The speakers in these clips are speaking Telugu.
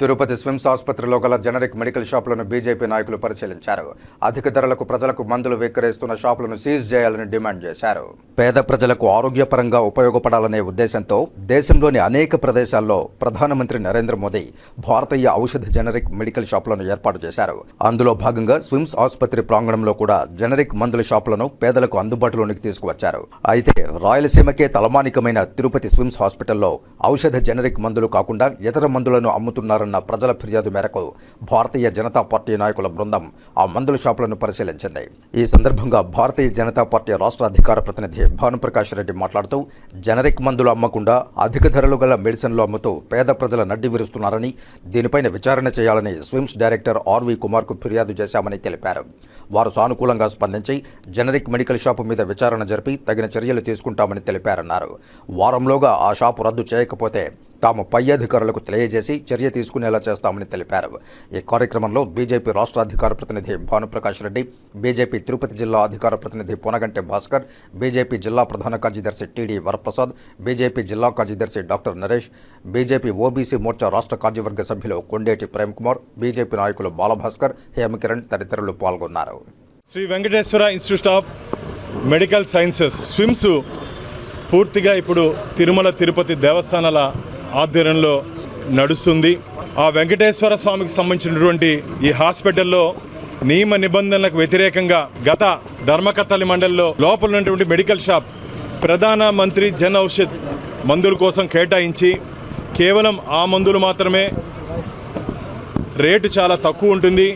తిరుపతి స్విమ్స్ ఆసుపత్రిలో గల జనరిక్ మెడికల్ షాపులను బీజేపీ నాయకులు పరిశీలించారు. అధిక ధరలకు ప్రజలకు మందులు విక్రయిస్తున్న షాపులను సీజ్ చేయాలని డిమాండ్ చేశారు. పేద ప్రజలకు ఆరోగ్యపరంగా ఉపయోగపడాలనే ఉద్దేశంతో దేశంలోని అనేక ప్రదేశాల్లో ప్రధానమంత్రి నరేంద్ర మోదీ భారతీయ ఔషధ జనరిక్ మెడికల్ షాపులను ఏర్పాటు చేశారు. అందులో భాగంగా స్విమ్స్ ఆసుపత్రి ప్రాంగణంలో కూడా జనరిక్ మందుల షాపులను పేదలకు అందుబాటులోనికి తీసుకువచ్చారు. అయితే రాయలసీమకే తలమానికమైన తిరుపతి స్విమ్స్ హాస్పిటల్లో ఔషధ జనరిక్ మందులు కాకుండా ఇతర మందులను అమ్ముతున్నారన్న ప్రజల ఫిర్యాదు మేరకు భారతీయ జనతా పార్టీ నాయకుల బృందం ఆ మందుల షాపులను పరిశీలించింది. ఈ సందర్భంగా భారతీయ జనతా పార్టీ రాష్ట్ర అధికార ప్రతినిధి భానుప్రకాష్ రెడ్డి మాట్లాడుతూ జనరిక్ మందులు అమ్మకుండా అధిక ధరలు గల మెడిసిన్లు అమ్ముతూ పేద ప్రజల నడ్డి విరుస్తున్నారని దీనిపైన విచారణ చేయాలని స్విమ్స్ డైరెక్టర్ ఆర్వి కుమార్కు ఫిర్యాదు చేశామని తెలిపారు. వారు సానుకూలంగా స్పందించి జనరిక్ మెడికల్ షాపు మీద విచారణ జరిపి తగిన చర్యలు తీసుకుంటామని తెలిపారన్నారు. వారంలోగా ఆ షాపు రద్దు చేయకపోతే తాము పై అధికారులకు తెలియజేసి చర్య తీసుకునేలా చేస్తామని తెలిపారు. ఈ కార్యక్రమంలో బీజేపీ రాష్ట్ర అధికార ప్రతినిధి భానుప్రకాష్ రెడ్డి బీజేపీ తిరుపతి జిల్లా అధికార ప్రతినిధి పొనగంటి భాస్కర్ బీజేపీ జిల్లా ప్రధాన కార్యదర్శి టీడీ వరప్రసాద్ బీజేపీ జిల్లా కార్యదర్శి doctor Naresh BJP OBC Morcha రాష్ట్ర కార్యవర్గ సభ్యులు కొండేటి ప్రేమ్ కుమార్ బీజేపీ నాయకులు బాలభాస్కర్ హేమకిరణ్ తదితరులు పాల్గొన్నారు. Sri Venkateswara institute of medical sciences SVIMS పూర్తిగా ఇప్పుడు తిరుమల తిరుపతి దేవస్థానాల ఆధ్వర్యంలో నడుస్తుంది. ఆ వెంకటేశ్వర స్వామికి సంబంధించినటువంటి ఈ హాస్పిటల్లో నియమ నిబంధనలకు వ్యతిరేకంగా గత ధర్మకర్తలి మండలిలో లోపల ఉన్నటువంటి మెడికల్ షాప్ ప్రధాన మంత్రి జన్ ఔషధ్ మందుల కోసం కేటాయించి కేవలం ఆ మందులు మాత్రమే రేటు చాలా తక్కువ ఉంటుంది.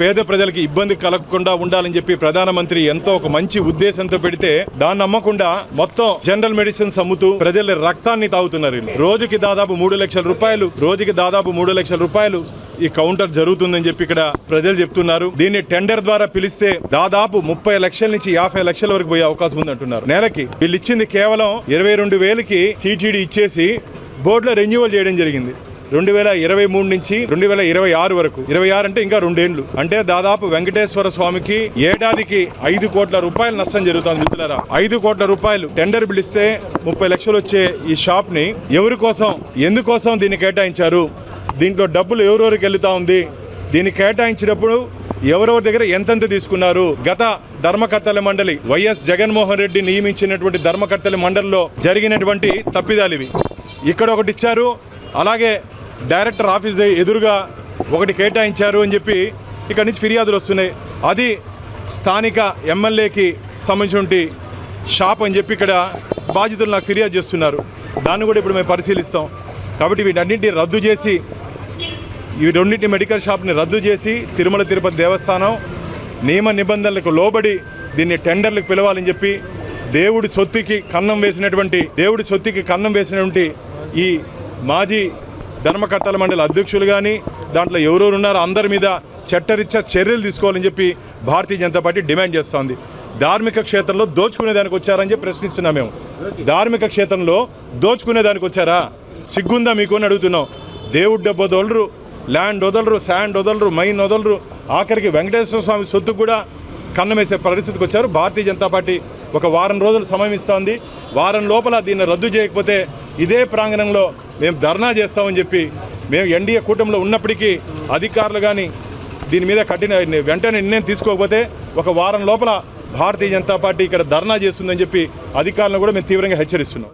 పేద ప్రజలకి ఇబ్బంది కలగకుండా ఉండాలని చెప్పి ప్రధానమంత్రి ఎంతో ఒక మంచి ఉద్దేశంతో పెడితే దాన్ని నమ్మకుండా మొత్తం జనరల్ మెడిసిన్స్ అమ్ముతూ ప్రజల రక్తాన్ని తాగుతున్నారు రోజుకి దాదాపు మూడు లక్షల రూపాయలు రోజుకి దాదాపు మూడు లక్షల రూపాయలు ఈ కౌంటర్ జరుగుతుందని చెప్పి ఇక్కడ ప్రజలు చెప్తున్నారు. దీన్ని టెండర్ ద్వారా పిలిస్తే దాదాపు ముప్పై లక్షల నుంచి యాభై లక్షల వరకు పోయే అవకాశం ఉంది అంటున్నారు నెలకి వీళ్ళు ఇచ్చింది కేవలం ఇరవై రెండు వేలకి టీటీడీ ఇచ్చేసి బోర్డులో రెన్యువల్ చేయడం జరిగింది. రెండు వేల ఇరవై మూడు నుంచి రెండు వేల ఇరవై ఆరు వరకు. ఇరవై ఆరు అంటే ఇంకా రెండేళ్ళు అంటే దాదాపు వెంకటేశ్వర స్వామికి ఏడాదికి ఐదు కోట్ల రూపాయలు నష్టం జరుగుతుంది మిత్రులరా. ఐదు కోట్ల రూపాయలు టెండర్ పిలిస్తే ముప్పై లక్షలు వచ్చే ఈ షాప్ని ఎవరి కోసం ఎందుకోసం దీన్ని కేటాయించారు? దీంట్లో డబ్బులు ఎవరెవరికి వెళ్తా ఉంది? దీన్ని కేటాయించినప్పుడు ఎవరెవరి దగ్గర ఎంతెంత తీసుకున్నారు? గత ధర్మకర్తల మండలి వైఎస్ జగన్మోహన్ రెడ్డి నియమించినటువంటి ధర్మకర్తల మండలిలో జరిగినటువంటి తప్పిదాలు ఇవి. ఇక్కడ ఒకటి ఇచ్చారు. అలాగే డైరెక్టర్ ఆఫీస్ ఎదురుగా ఒకటి కేటాయించారు అని చెప్పి ఇక్కడి నుంచి ఫిర్యాదులు వస్తున్నాయి. అది స్థానిక ఎమ్మెల్యేకి సంబంధించి షాప్ అని చెప్పి ఇక్కడ బాధితులు నాకు ఫిర్యాదు చేస్తున్నారు. దాన్ని కూడా ఇప్పుడు మేము పరిశీలిస్తాం. కాబట్టి వీటన్నింటినీ రద్దు చేసి ఈ రెండింటి మెడికల్ షాప్ని రద్దు చేసి తిరుమల తిరుపతి దేవస్థానం నియమ నిబంధనలకు లోబడి దీన్ని టెండర్లకు పిలవాలని చెప్పి దేవుడి సొత్తుకి కన్నం వేసినటువంటి దేవుడి సొత్తుకి కన్నం వేసినటువంటి ఈ మాజీ ధర్మకర్తల మండలి అధ్యక్షులు కానీ దాంట్లో ఎవరెవరు ఉన్నారో అందరి మీద చట్టరీత్యా చర్యలు తీసుకోవాలని చెప్పి భారతీయ జనతా పార్టీ డిమాండ్ చేస్తోంది. ధార్మిక క్షేత్రంలో దోచుకునేదానికి వచ్చారని చెప్పి ప్రశ్నిస్తున్నాం మేము. ధార్మిక క్షేత్రంలో దోచుకునే దానికి వచ్చారా? సిగ్గుందా మీకు అని అడుగుతున్నాం. దేవుడు డబ్బు వదలరు ల్యాండ్ వదలరు శాండ్ వదలరు మైన్ వదలరు ఆఖరికి వెంకటేశ్వర స్వామి సొత్తు కూడా కన్నమేసే పరిస్థితికి వచ్చారు. భారతీయ జనతా పార్టీ ఒక వారం రోజులు సమయం ఇస్తోంది. వారం లోపల దీన్ని రద్దు చేయకపోతే ఇదే ప్రాంగణంలో మేము ధర్నా చేస్తామని చెప్పి మేము ఎన్డీఏ కూటమిలో ఉన్నప్పటికీ అధికారులు కానీ దీని మీద కఠిన వెంటనే నిర్ణయం తీసుకోకపోతే ఒక వారం లోపల భారతీయ జనతా పార్టీ ఇక్కడ ధర్నా చేస్తుందని చెప్పి అధికారులను కూడా మేము తీవ్రంగా హెచ్చరిస్తున్నాం.